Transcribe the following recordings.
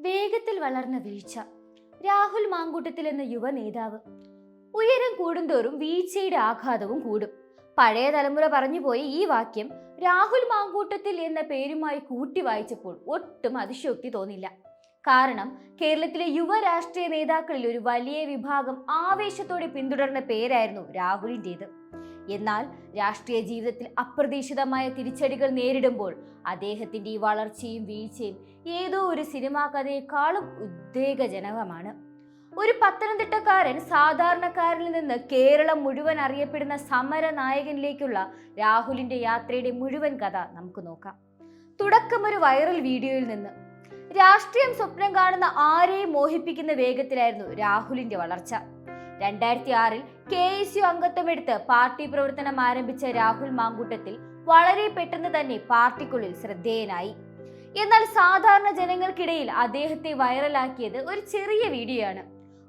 വേഗത്തിൽ വളർന്ന വീഴ്ച. രാഹുൽ മാങ്കൂട്ടത്തിൽ എന്ന യുവ നേതാവ്. ഉയരം കൂടുന്തോറും വീഴ്ചയുടെ ആഘാതവും കൂടും. പഴയ തലമുറ പറഞ്ഞുപോയ ഈ വാക്യം രാഹുൽ മാങ്കൂട്ടത്തിൽ എന്ന പേരുമായി കൂട്ടി വായിച്ചപ്പോൾ ഒട്ടും അതിശോക്തി തോന്നില്ല. കാരണം കേരളത്തിലെ യുവ രാഷ്ട്രീയ നേതാക്കളിൽ ഒരു വലിയ വിഭാഗം ആവേശത്തോടെ പിന്തുടർന്ന പേരായിരുന്നു രാഹുലിന്റേത്. എന്നാൽ രാഷ്ട്രീയ ജീവിതത്തിൽ അപ്രതീക്ഷിതമായ തിരിച്ചടികൾ നേരിടുമ്പോൾ അദ്ദേഹത്തിന്റെ ഈ വളർച്ചയും വീഴ്ചയും ഏതോ ഒരു സിനിമാ കഥയെക്കാളും ഉദ്വേഗജനകമാണ് ഒരു പത്തനംതിട്ടക്കാരൻ സാധാരണക്കാരിൽ നിന്ന് കേരളം മുഴുവൻ അറിയപ്പെടുന്ന സമര നായകനിലേക്കുള്ള രാഹുലിന്റെ യാത്രയുടെ മുഴുവൻ കഥ നമുക്ക് നോക്കാം. തുടക്കം ഒരു വൈറൽ വീഡിയോയിൽ നിന്ന്. രാഷ്ട്രീയം സ്വപ്നം കാണുന്ന ആരെയും മോഹിപ്പിക്കുന്ന വേഗത്തിലായിരുന്നു രാഹുലിന്റെ വളർച്ച. രണ്ടായിരത്തി ആറിൽ കെ എസ് യു അംഗത്വമെടുത്ത് പാർട്ടി പ്രവർത്തനം ആരംഭിച്ച രാഹുൽ മാങ്കൂട്ടത്തിൽ വളരെ പെട്ടെന്ന് തന്നെ പാർട്ടിക്കുള്ളിൽ ശ്രദ്ധേയനായി. എന്നാൽ സാധാരണ ജനങ്ങൾക്കിടയിൽ അദ്ദേഹത്തെ വൈറലാക്കിയത് ഒരു ചെറിയ വീഡിയോ ആണ്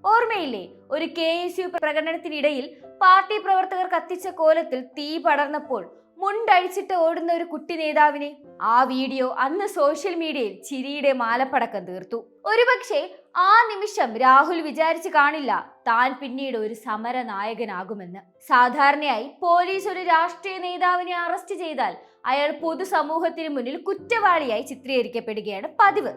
ഓർമ്മയില്ലേ ഒരു കെ എസ് യു പ്രകടനത്തിനിടയിൽ പാർട്ടി പ്രവർത്തകർ കത്തിച്ച കോലത്തിൽ തീ പടർന്നപ്പോൾ മുണ്ടഴിച്ചിട്ട് ഓടുന്ന ഒരു കുട്ടി നേതാവിനെ ആ വീഡിയോ അന്ന് സോഷ്യൽ മീഡിയയിൽ ചിരിയുടെ മാലപ്പടക്കം തീർത്തു. ഒരുപക്ഷെ ആ നിമിഷം രാഹുൽ വിചാരിച്ചു കാണില്ല താൻ പിന്നീട് ഒരു സമര നായകനാകുമെന്ന് സാധാരണയായി പോലീസ് ഒരു രാഷ്ട്രീയ നേതാവിനെ അറസ്റ്റ് ചെയ്താൽ അയാൾ പൊതുസമൂഹത്തിന് മുന്നിൽ കുറ്റവാളിയായി ചിത്രീകരിക്കപ്പെടുകയാണ് പതിവ്.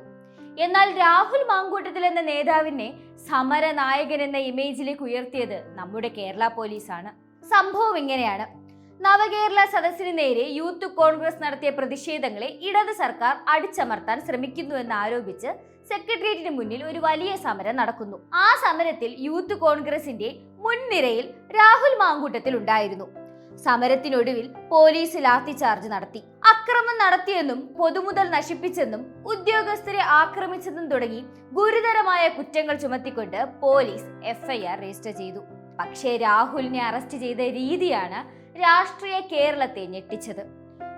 എന്നാൽ രാഹുൽ മാങ്കൂട്ടത്തിൽ എന്ന നേതാവിനെ സമര നായകൻ എന്ന ഇമേജിലേക്ക് ഉയർത്തിയത് നമ്മുടെ കേരള പോലീസാണ് സംഭവം ഇങ്ങനെയാണ്. നവകേരള സദസ്സിന് നേരെ യൂത്ത് കോൺഗ്രസ് നടത്തിയ പ്രതിഷേധങ്ങളെ ഇടത് സർക്കാർ അടിച്ചമർത്താൻ ശ്രമിക്കുന്നുവെന്ന് ആരോപിച്ച് സെക്രട്ടേറിയറ്റിന് മുന്നിൽ ഒരു വലിയ സമരം നടക്കുന്നു. ആ സമരത്തിൽ യൂത്ത് കോൺഗ്രസിന്റെ മുൻനിരയിൽ രാഹുൽ മാങ്കൂട്ടത്തിൽ ഉണ്ടായിരുന്നു. സമരത്തിനൊടുവിൽ പോലീസ് ലാത്തിചാർജ് നടത്തി. അക്രമം നടത്തിയെന്നും പൊതുമുതൽ നശിപ്പിച്ചെന്നും ഉദ്യോഗസ്ഥരെ ആക്രമിച്ചെന്നും തുടങ്ങി ഗുരുതരമായ കുറ്റങ്ങൾ ചുമത്തിക്കൊണ്ട് പോലീസ് എഫ്ഐആർ രജിസ്റ്റർ ചെയ്തു. പക്ഷേ രാഹുലിനെ അറസ്റ്റ് ചെയ്ത രീതിയാണ് രാഷ്ട്രീയ കേരളത്തെ ഞെട്ടിച്ചത്.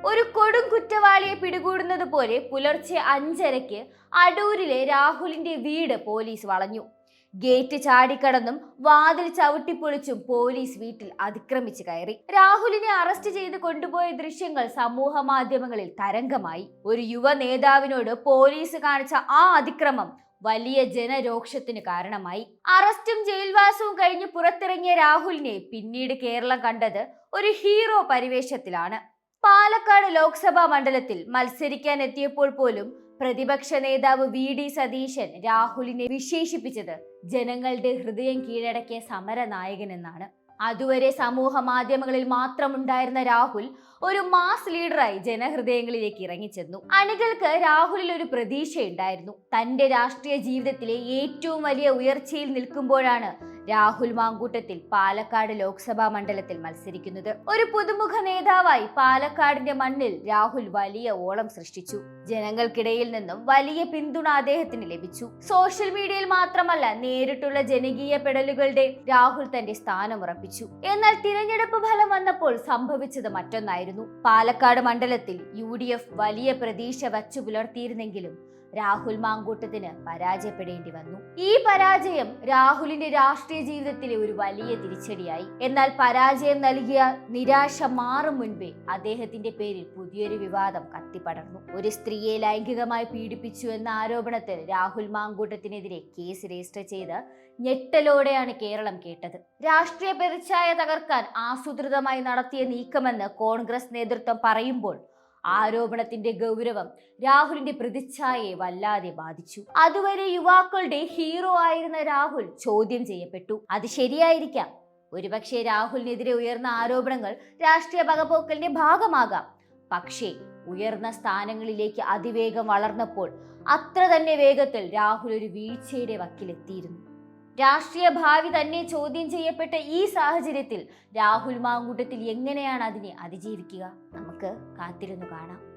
ഒരു കൊടും കുറ്റവാളിയെ പിടികൂടുന്നത് പോലെ പുലർച്ചെ അഞ്ചരയ്ക്ക് അടൂരിലെ രാഹുലിന്റെ വീട് പോലീസ് വളഞ്ഞു. ഗേറ്റ് ചാടിക്കടന്നും വാതിൽ ചവിട്ടിപ്പൊളിച്ചും പോലീസ് വീട്ടിൽ അതിക്രമിച്ചു കയറി. രാഹുലിനെ അറസ്റ്റ് ചെയ്ത് കൊണ്ടുപോയ ദൃശ്യങ്ങൾ സമൂഹ മാധ്യമങ്ങളിൽ തരംഗമായി. ഒരു യുവ നേതാവിനോട് പോലീസ് കാണിച്ച ആ അതിക്രമം വലിയ ജനരോക്ഷത്തിന് കാരണമായി. അറസ്റ്റും ജയിൽവാസവും കഴിഞ്ഞ് പുറത്തിറങ്ങിയ രാഹുലിനെ പിന്നീട് കേരളം കണ്ടത് ഒരു ഹീറോ പരിവേഷത്തിലാണ്. പാലക്കാട് ലോക്സഭാ മണ്ഡലത്തിൽ മത്സരിക്കാൻ എത്തിയപ്പോൾ പോലും പ്രതിപക്ഷ നേതാവ് വി ഡി സതീശൻ രാഹുലിനെ വിശേഷിപ്പിച്ചത് ജനങ്ങളുടെ ഹൃദയം കീഴടക്കിയ സമര നായകൻ എന്നാണ്. അതുവരെ സമൂഹ മാധ്യമങ്ങളിൽ മാത്രമുണ്ടായിരുന്ന രാഹുൽ ഒരു മാസ് ലീഡറായി ജനഹൃദയങ്ങളിലേക്ക് ഇറങ്ങിച്ചെന്നു. അണികൾക്ക് രാഹുലിൽ ഒരു പ്രതീക്ഷയുണ്ടായിരുന്നു. തന്റെ രാഷ്ട്രീയ ജീവിതത്തിലെ ഏറ്റവും വലിയ ഉയർച്ചയിൽ നിൽക്കുമ്പോഴാണ് രാഹുൽ മാങ്കൂട്ടത്തിൽ പാലക്കാട് ലോക്സഭാ മണ്ഡലത്തിൽ മത്സരിക്കുന്നത്. ഒരു പുതുമുഖ നേതാവായി പാലക്കാടിന്റെ മണ്ണിൽ രാഹുൽ വലിയ ഓളം സൃഷ്ടിച്ചു. ജനങ്ങൾക്കിടയിൽ നിന്നും വലിയ പിന്തുണ അദ്ദേഹത്തിന് ലഭിച്ചു. സോഷ്യൽ മീഡിയയിൽ മാത്രമല്ല നേരിട്ടുള്ള ജനകീയ പെടലുകളുടെ രാഹുൽ തന്റെ സ്ഥാനം ഉറപ്പിച്ചു. എന്നാൽ തിരഞ്ഞെടുപ്പ് ഫലം വന്നപ്പോൾ സംഭവിച്ചത് മറ്റൊന്നായിരുന്നു. പാലക്കാട് മണ്ഡലത്തിൽ യു വലിയ പ്രതീക്ഷ വച്ചു പുലർത്തിയിരുന്നെങ്കിലും രാഹുൽ മാങ്കൂട്ടത്തിന് പരാജയപ്പെടേണ്ടി വന്നു. ഈ പരാജയം രാഹുലിന്റെ രാഷ്ട്രീയ ജീവിതത്തിലെ ഒരു വലിയ തിരിച്ചടിയായി. എന്നാൽ പരാജയം നൽകിയ നിരാശ മാറും മുൻപേ അദ്ദേഹത്തിന്റെ പേരിൽ പുതിയൊരു വിവാദം കത്തിപ്പടർന്നു. ഒരു സ്ത്രീയെ ലൈംഗികമായി പീഡിപ്പിച്ചു എന്ന ആരോപണത്തിൽ രാഹുൽ മാങ്കൂട്ടത്തിനെതിരെ കേസ് രജിസ്റ്റർ ചെയ്ത് ഞെട്ടലോടെയാണ് കേരളം കേട്ടത്. രാഷ്ട്രീയ പ്രതിച്ഛായ തകർക്കാൻ ആസൂത്രിതമായി നടത്തിയ നീക്കമെന്ന് കോൺഗ്രസ് നേതൃത്വം പറയുമ്പോൾ ആരോപണത്തിന്റെ ഗൗരവം രാഹുലിന്റെ പ്രതിച്ഛായയെ വല്ലാതെ ബാധിച്ചു. അതുവരെ യുവാക്കളുടെ ഹീറോ ആയിരുന്ന രാഹുൽ ചോദ്യം ചെയ്യപ്പെട്ടു. അത് ശരിയായിരിക്കാം. ഒരുപക്ഷെ രാഹുലിനെതിരെ ഉയർന്ന ആരോപണങ്ങൾ രാഷ്ട്രീയ പകപോക്കലിന്റെ ഭാഗമാകാം. പക്ഷേ ഉയർന്ന സ്ഥാനങ്ങളിലേക്ക് അതിവേഗം വളർന്നപ്പോൾ അത്ര തന്നെ വേഗത്തിൽ രാഹുൽ ഒരു വീഴ്ചയുടെ വക്കിലെത്തിയിരുന്നു. രാഷ്ട്രീയ ഭാവി തന്നെ ചോദ്യം ചെയ്യപ്പെട്ട ഈ സാഹചര്യത്തിൽ രാഹുൽ മാങ്കൂട്ടത്തിൽ എങ്ങനെയാണ് അതിനെ അതിജീവിക്കുക? നമുക്ക് കാത്തിരുന്നു കാണാം.